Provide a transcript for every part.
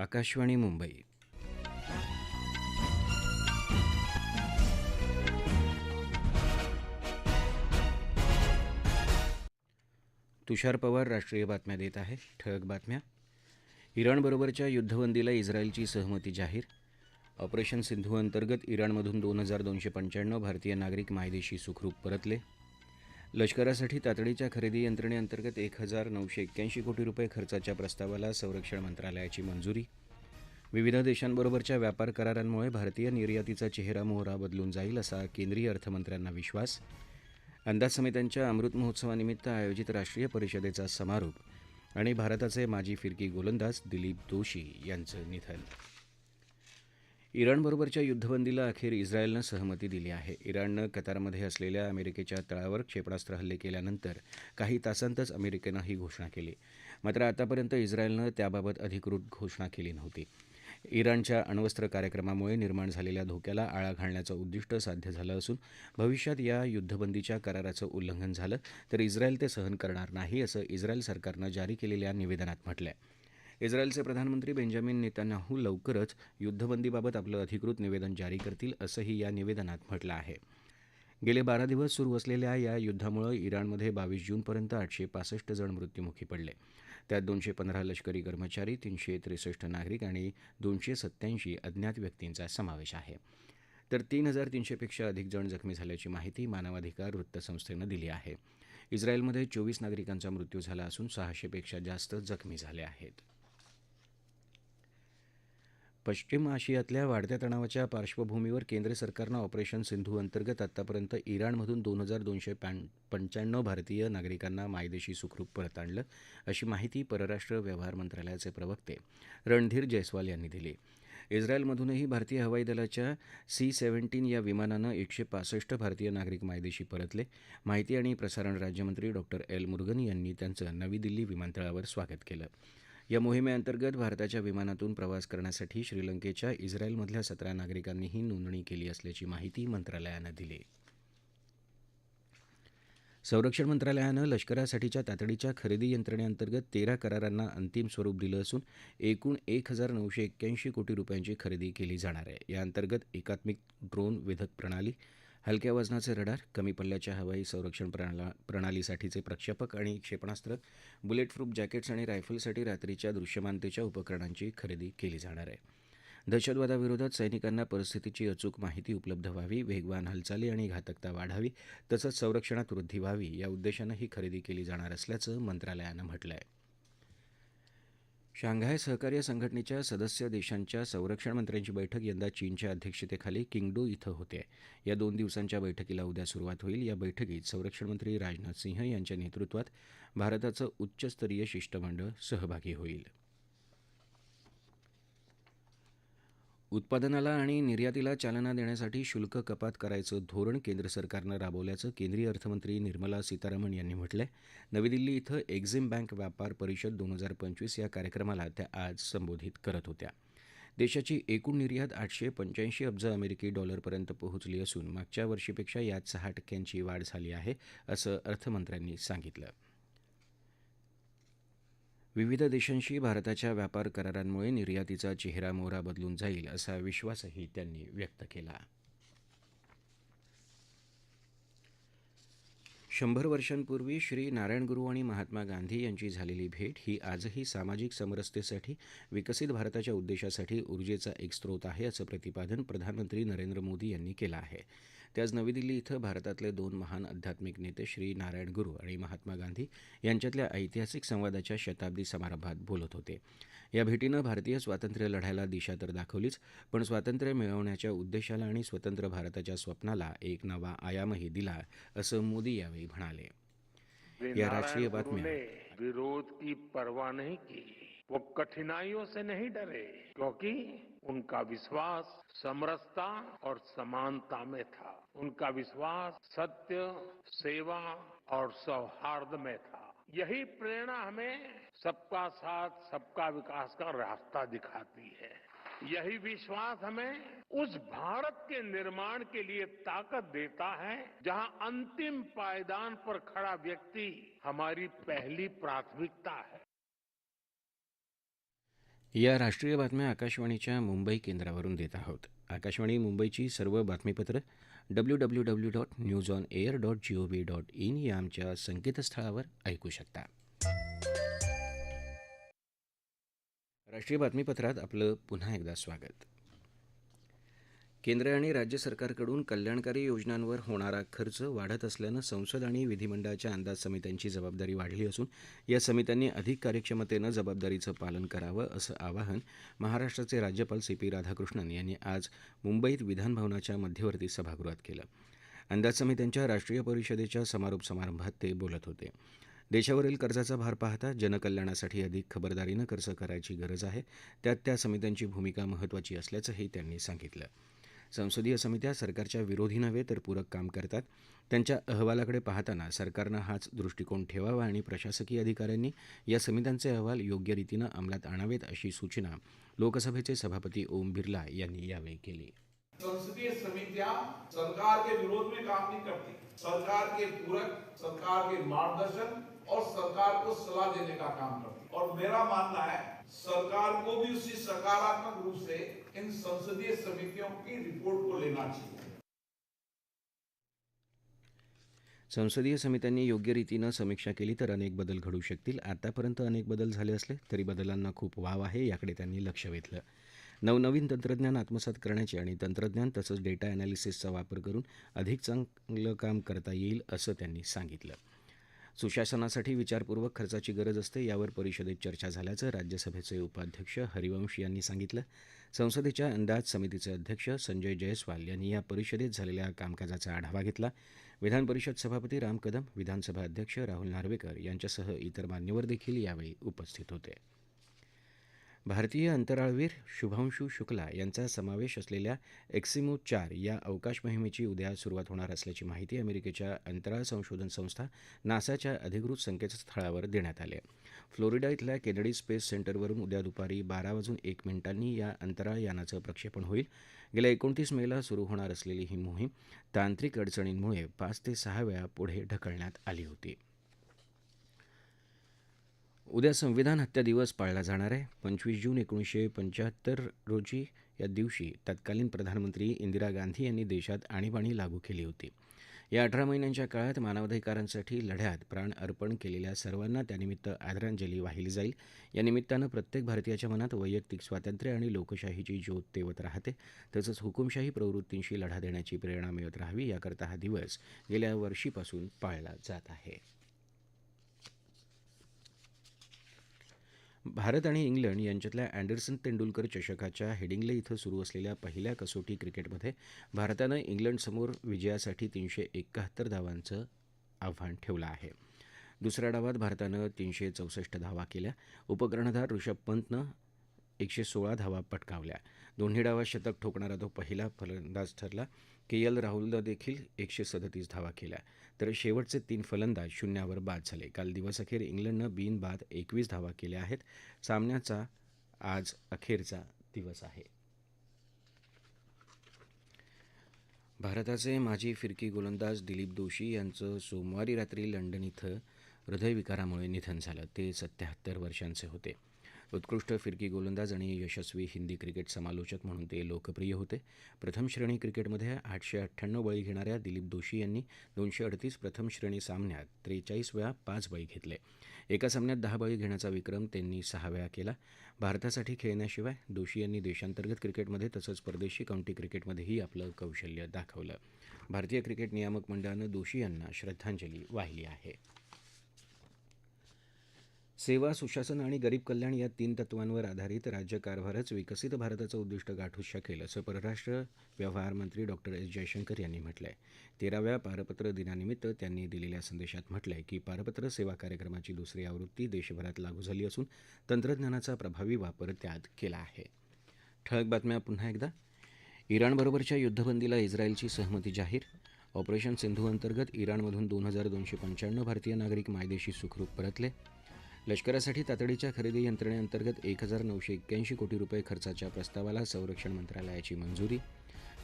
आकाशवाणी मुंबई. तुषार पवार राष्ट्रीय बातम्या देत आहे. ठळक बातम्या. इराणबरोबरच्या युद्धबंदीला इस्रायलची सहमती जाहीर. ऑपरेशन सिंधू अंतर्गत इराणमधून दोन हजार दोनशे पंच्याण्णव भारतीय नागरिक मायदेशी सुखरूप परतले. लष्करासाठी तातडीच्या खरेदी यंत्रणेअंतर्गत एक हजार नऊशे एक्क्याऐंशी कोटी रुपये खर्चाच्या प्रस्तावाला संरक्षण मंत्रालयाची मंजुरी. विविध देशांबरोबरच्या व्यापार करारांमुळे भारतीय निर्यातीचा चेहरा मोहरा बदलून जाईल असा केंद्रीय अर्थमंत्र्यांना विश्वास. अंदाज समित्यांच्या अमृत महोत्सवानिमित्त आयोजित राष्ट्रीय परिषदेचा समारोप आणि भारताचे माजी फिरकी गोलंदाज दिलीप दोशी यांचं निधन. इराणबरोबरच्या युद्धबंदीला अखेर इस्रायलनं सहमती दिली आहे. इराणनं कतारमध्ये असलेल्या अमेरिकेच्या तळावर क्षेपणास्त्र हल्ले केल्यानंतर काही तासांतच अमेरिकेनं ही घोषणा केली. मात्र आतापर्यंत इस्रायलनं त्याबाबत अधिकृत घोषणा केली नव्हती. इराणच्या अण्वस्त्र कार्यक्रमामुळे निर्माण झालेल्या धोक्याला आळा घालण्याचं उद्दिष्ट साध्य झालं असून भविष्यात या युद्धबंदीच्या कराराचं उल्लंघन झालं तर इस्रायल ते सहन करणार नाही असं इस्रायल सरकारनं जारी केलेल्या निवेदनात म्हटलं आहे इस्रायलचे प्रधानमंत्री बेंजामिन नेतान्याहू लवकरच युद्धबंदीबाबत आपलं अधिकृत निवेदन जारी करतील असंही या निवेदनात म्हटलं आहे. गेले बारा दिवस सुरू असलेल्या या युद्धामुळे इराणमध्ये बावीस जूनपर्यंत आठशे पासष्ट जण मृत्युमुखी पडले. त्यात दोनशे पंधरा लष्करी कर्मचारी तीनशे त्रेसष्ट नागरिक आणि दोनशे सत्त्याऐंशी अज्ञात व्यक्तींचा समावेश आहे. तर तीन हजार तीनशेपेक्षा अधिक जण जखमी झाल्याची माहिती मानवाधिकार वृत्तसंस्थेनं दिली आहे. इस्रायलमध्ये चोवीस नागरिकांचा मृत्यू झाला असून सहाशेपेक्षा जास्त जखमी झाले आहेत. पश्चिम आशियातल्या वाढत्या तणावाच्या पार्श्वभूमीवर केंद्र सरकारनं ऑपरेशन सिंधू अंतर्गत आतापर्यंत इराणमधून दोन हजार दोनशे पंच्याण्णव भारतीय नागरिकांना मायदेशी सुखरूप परत आणलं अशी माहिती परराष्ट्र व्यवहार मंत्रालयाचे प्रवक्ते रणधीर जयस्वाल यांनी दिली. इस्रायलमधूनही भारतीय हवाई दलाच्या सी सेव्हन्टीन या विमानानं एकशे पासष्ट भारतीय नागरिक मायदेशी परतले. माहिती आणि प्रसारण राज्यमंत्री डॉक्टर एल मुरुगन यांनी त्यांचं नवी दिल्ली विमानतळावर स्वागत केलं. या मोहिमेअंतर्गत भारताच्या विमानातून प्रवास करण्यासाठी श्रीलंकेच्या इस्रायलमधल्या सतरा नागरिकांनीही नोंदणी केली असल्याची माहिती मंत्रालयानं दिली. संरक्षण मंत्रालयानं लष्करासाठीच्या तातडीच्या खरेदी यंत्रणेअंतर्गत तेरा करारांना अंतिम स्वरूप दिलं असून एकूण एक हजार नऊशे एक्क्याऐंशी कोटी रुपयांची खरेदी केली जाणार आहे. याअंतर्गत एकात्मिक ड्रोन वेधक प्रणाली हलक्या वजनाचे रडार कमी पल्ल्याच्या हवाई संरक्षण प्रणा प्रणालीसाठीचे प्रक्षेपक आणि क्षेपणास्त्र बुलेट प्रूफ जॅकेट्स आणि रायफलसाठी रात्रीच्या दृश्यमानतेच्या उपकरणांची खरेदी केली जाणार आहे. दहशतवादाविरोधात सैनिकांना परिस्थितीची अचूक माहिती उपलब्ध व्हावी वेगवान हालचाली आणि घातकता वाढावी तसंच संरक्षणात वृद्धी व्हावी या उद्देशानं ही खरेदी केली जाणार असल्याचं मंत्रालयानं म्हटलं आहे शांघाय सहकार्य संघटनेच्या सदस्य देशांच्या संरक्षण मंत्र्यांची बैठक यंदा चीनच्या अध्यक्षतेखाली किंगडो इथं होते. या दोन दिवसांच्या बैठकीला उद्या सुरुवात होईल. या बैठकीत संरक्षण मंत्री राजनाथ सिंह यांच्या नेतृत्वात भारताचं उच्चस्तरीय शिष्टमंडळ सहभागी होईल. उत्पादनाला आणि निर्यातीला चालना देण्यासाठी शुल्क कपात करायचं धोरण केंद्र सरकारनं राबवल्याचं केंद्रीय अर्थमंत्री निर्मला सीतारामन यांनी म्हटलंय. नवी दिल्ली इथं एक्झिम बँक व्यापार परिषद दोन हजार पंचवीस या कार्यक्रमाला त्या आज संबोधित करत होत्या. देशाची एकूण निर्यात आठशे पंच्याऐंशी अब्ज अमेरिकी डॉलरपर्यंत पोहोचली असून मागच्या वर्षीपेक्षा यात सहा टक्क्यांची वाढ झाली आहे असं अर्थमंत्र्यांनी सांगितलं. विविध देशांशी भारताच्या व्यापार करारांमुळे निर्यातीचा चेहरा मोहरा बदलून जाईल असा विश्वासही त्यांनी व्यक्त केला. शंभर वर्षांपूर्वी श्री नारायणगुरू आणि महात्मा गांधी यांची झालेली भेट ही आजही सामाजिक समरसतेसाठी विकसित भारताच्या उद्देशासाठी ऊर्जेचा एक स्रोत आहे असं प्रतिपादन प्रधानमंत्री नरेंद्र मोदी यांनी केलं आहे. ते आज नवी दिल्ली इथं भारतातले दोन महान आध्यात्मिक नेते श्री नारायण गुरू आणि महात्मा गांधी यांच्यातल्या ऐतिहासिक संवादाच्या शताब्दी समारंभात बोलत होते. या भेटीनं भारतीय स्वातंत्र्य लढ्याला दिशा तर दाखवलीच पण स्वातंत्र्य मिळवण्याच्या उद्देशाला आणि स्वतंत्र भारताच्या स्वप्नाला एक नवा आयामही दिला असं मोदी यावेळी म्हणाले. या राष्ट्रीय बातम्या विरोध की परवाह नहीं की. वो कठिनाइयों से नहीं डरे क्योंकि उनका विश्वास समरसता और समानता में था। उनका विश्वास सत्य, सेवा और सौहार्द में था। यही प्रेरणा हमें सबका साथ, सबका विकास का रास्ता दिखाती है। यही विश्वास हमें उस भारत के निर्माण के लिए ताकत देता है, जहाँ अंतिम पायदान पर खड़ा व्यक्ति हमारी पहली प्राथमिकता है। या राष्ट्रीय बातम्या आकाशवाणीच्या मुंबई केंद्रावरून देत आहोत. आकाशवाणी मुंबईची सर्व बातमीपत्र W W W dot news on air dot G O V dot in या आमच्या संकेतस्थळावर ऐकू शकता. राष्ट्रीय बातमीपत्रात आपलं पुन्हा एकदा स्वागत. केंद्र आणि राज्य सरकारकडून कल्याणकारी योजनांवर होणारा खर्च वाढत असल्यानं संसद आणि विधिमंडळाच्या अंदाज समित्यांची जबाबदारी वाढली असून या समित्यांनी अधिक कार्यक्षमतेनं जबाबदारीचं पालन करावं असं आवाहन महाराष्ट्राचे राज्यपाल सी पी राधाकृष्णन यांनी आज मुंबईत विधानभवनाच्या मध्यवर्ती सभागृहात केलं. अंदाज समित्यांच्या राष्ट्रीय परिषदेच्या समारोप समारंभात ते बोलत होते. देशावरील कर्जाचा भार पाहता जनकल्याणासाठी अधिक खबरदारीनं खर्च करायची गरज आहे. त्यात त्या समित्यांची भूमिका महत्त्वाची असल्याचंही त्यांनी सांगितलं. संसदीय समित्या सरकारच्या विरोधी नव्हे तर पूरक काम करतात. त्यांच्या अहवालाकडे पाहताना सरकारनं हाच दृष्टिकोन ठेवावा आणि प्रशासकीय अधिकाऱ्यांनी या समित्यांचे अहवाल योग्य रीतीनं अंमलात आणावेत अशी सूचना लोकसभेचे सभापती ओम बिर्ला यांनी यावेळी केली. संसदीय समितियां सरकार के विरोध में काम नहीं करती. सरकार के पूरक सरकार के मार्गदर्शन और सरकार को सलाह देने का काम करती. और मेरा मानना है सरकार को भी उसी सकारात्मक रूप से इन संसदीय समितियों की रिपोर्ट को लेना चाहिए। संसदीय समित्यांनी योग्य रीतीनं समीक्षा केली तर अनेक बदल घडू शकतील. आतापर्यंत अनेक बदल झाले असले तरी बदलांना खूप वाव आहे याकडे त्यांनी लक्ष वेधलं. नवनवीन तंत्रज्ञान आत्मसात करण्याची आणि तंत्रज्ञान तसंच डेटा अनालिसिसचा वापर करून अधिक चांगलं काम करता येईल असं त्यांनी सांगितलं. सुशासनासाठी विचारपूर्वक खर्चाची गरज असते यावर परिषदेत चर्चा झाल्याचं राज्यसभेचे उपाध्यक्ष हरिवंश यांनी सांगितलं. संसदेच्या अंदाज समितीचे अध्यक्ष संजय जयस्वाल यांनी या परिषदेत झालेल्या कामकाजाचा आढावा घेतला. विधान परिषद सभापती राम कदम विधानसभा अध्यक्ष राहुल नार्वेकर यांच्यासह इतर मान्यवर देखील यावेळी उपस्थित होते. भारतीय अंतराळवीर शुभांशू शुक्ला यांचा समावेश असलेल्या एक्सिमो चार या अवकाश मोहिमेची उद्या सुरुवात होणार असल्याची माहिती अमेरिकेच्या अंतराळ संशोधन संस्था नासाच्या अधिकृत संकेतस्थळावर देण्यात आली फ्लोरिडा इथल्या केनडी स्पेस सेंटरवरून उद्या दुपारी बारा वाजून एक मिनिटांनी या अंतराळ यानाचं प्रक्षेपण होईल. गेल्या एकोणतीस मेला सुरू होणार असलेली ही मोहीम तांत्रिक अडचणींमुळे पाच ते सहा वेळा पुढे ढकलण्यात आली होती. उद्या संविधान हत्या दिवस पाळला जाणार आहे. पंचवीस जून एकोणीसशे पंच्याहत्तर रोजी या दिवशी तत्कालीन प्रधानमंत्री इंदिरा गांधी यांनी देशात आणीबाणी लागू केली होती. या अठरा महिन्यांच्या काळात मानवाधिकारांसाठी लढ्यात प्राण अर्पण केलेल्या सर्वांना त्यानिमित्त आदरांजली वाहिली जाईल. या निमित्तानं प्रत्येक भारतीयाच्या मनात वैयक्तिक स्वातंत्र्य आणि लोकशाहीची ज्योत तेवत राहते. तसंच हुकुमशाही प्रवृत्तींशी लढा देण्याची प्रेरणा मिळत राहावी याकरता हा दिवस गेल्या वर्षीपासून पाळला जात आहे. भारत आणि इंग्लंड यांच्यातल्या अँडरसन तेंडुलकर चषकाच्या हेडिंग्ले इथं सुरू असलेल्या पहिल्या कसोटी क्रिकेटमध्ये भारतानं इंग्लंडसमोर विजयासाठी तीनशे एकाहत्तर धावांचं आव्हान ठेवलं आहे. दुसऱ्या डावात भारतानं तीनशे चौसष्ट धावा केल्या. उपकर्णधार ऋषभ पंतनं एकशे सोळा धावा पटकावल्या. दोन्ही डावात शतक ठोकणारा तो पहिला फलंदाज ठरला. के एल राहुलनं देखील एकशे सदतीस धावा केल्या. तर शेवटचे तीन फलंदाज शून्यावर बाद झाले. काल दिवसअखेर इंग्लंडनं बिनबाद एकवीस धावा केल्या आहेत. सामन्याचा आज अखेरचा दिवस आहे. भारताचे माजी फिरकी गोलंदाज दिलीप दोशी यांचं सोमवारी रात्री लंडन इथं हृदयविकारामुळे निधन झालं. ते सत्याहत्तर वर्षांचे होते. उत्कृष्ट फिरकी गोलंदाज आणि यशस्वी हिंदी क्रिकेट समालोचक म्हणून ते लोकप्रिय होते. प्रथम श्रेणी क्रिकेटमध्ये आठशे अठ्ठ्याण्णव बळी घेणाऱ्या दिलीप दोशी यांनी दोनशे अडतीस प्रथम श्रेणी सामन्यात त्रेचाळीस वेळा पाच बळी घेतले. एका सामन्यात दहा बळी घेण्याचा विक्रम त्यांनी सहा वेळा केला. भारतासाठी खेळण्याशिवाय दोशी यांनी देशांतर्गत क्रिकेटमध्ये तसंच परदेशी काउंटी क्रिकेटमध्येही आपलं कौशल्य दाखवलं. भारतीय क्रिकेट नियामक मंडळानं दोशी यांना श्रद्धांजली वाहिली आहे. सेवा सुशासन आणि गरीब कल्याण या तीन तत्वांवर आधारित राज्यकारभारच विकसित भारताचं उद्दिष्ट गाठू शकेल असं परराष्ट्र व्यवहार मंत्री डॉक्टर एस. जयशंकर यांनी म्हटलं आहे तेराव्या पारपत्र दिनानिमित्त त्यांनी दिलेल्या संदेशात म्हटलं आहे की पारपत्र सेवा कार्यक्रमाची दुसरी आवृत्ती देशभरात लागू झाली असून तंत्रज्ञानाचा प्रभावी वापर त्यात केला आहे. ठळक बातम्या पुन्हा एकदा. इराणबरोबरच्या युद्धबंदीला इस्रायलची सहमती जाहीर. ऑपरेशन सिंधू अंतर्गत इराणमधून दोन हजार दोनशे पंच्याण्णव भारतीय नागरिक मायदेशी सुखरूप परतले. लष्करासाठी तातडीच्या खरेदी यंत्रणेअंतर्गत एक हजार नऊशे एक्क्याऐंशी कोटी रुपये खर्चाच्या प्रस्तावाला संरक्षण मंत्रालयाची मंजुरी.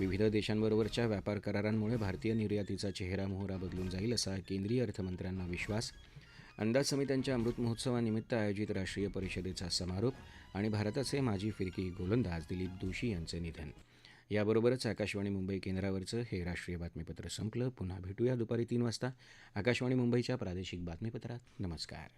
विविध देशांबरोबरच्या व्यापार करारांमुळे भारतीय निर्यातीचा चेहरा मोहरा बदलून जाईल असा केंद्रीय अर्थमंत्र्यांना विश्वास. अंदाज समित्यांच्या अमृत महोत्सवानिमित्त आयोजित राष्ट्रीय परिषदेचा समारोप आणि भारताचे माजी फिरकी गोलंदाज दिलीप दोशी यांचं निधन. याबरोबरच आकाशवाणी मुंबई केंद्रावरचं हे राष्ट्रीय बातमीपत्र संपलं. पुन्हा भेटूया दुपारी तीन वाजता. आकाशवाणी मुंबईच्या प्रादेशिक बातमीपत्रात. नमस्कार.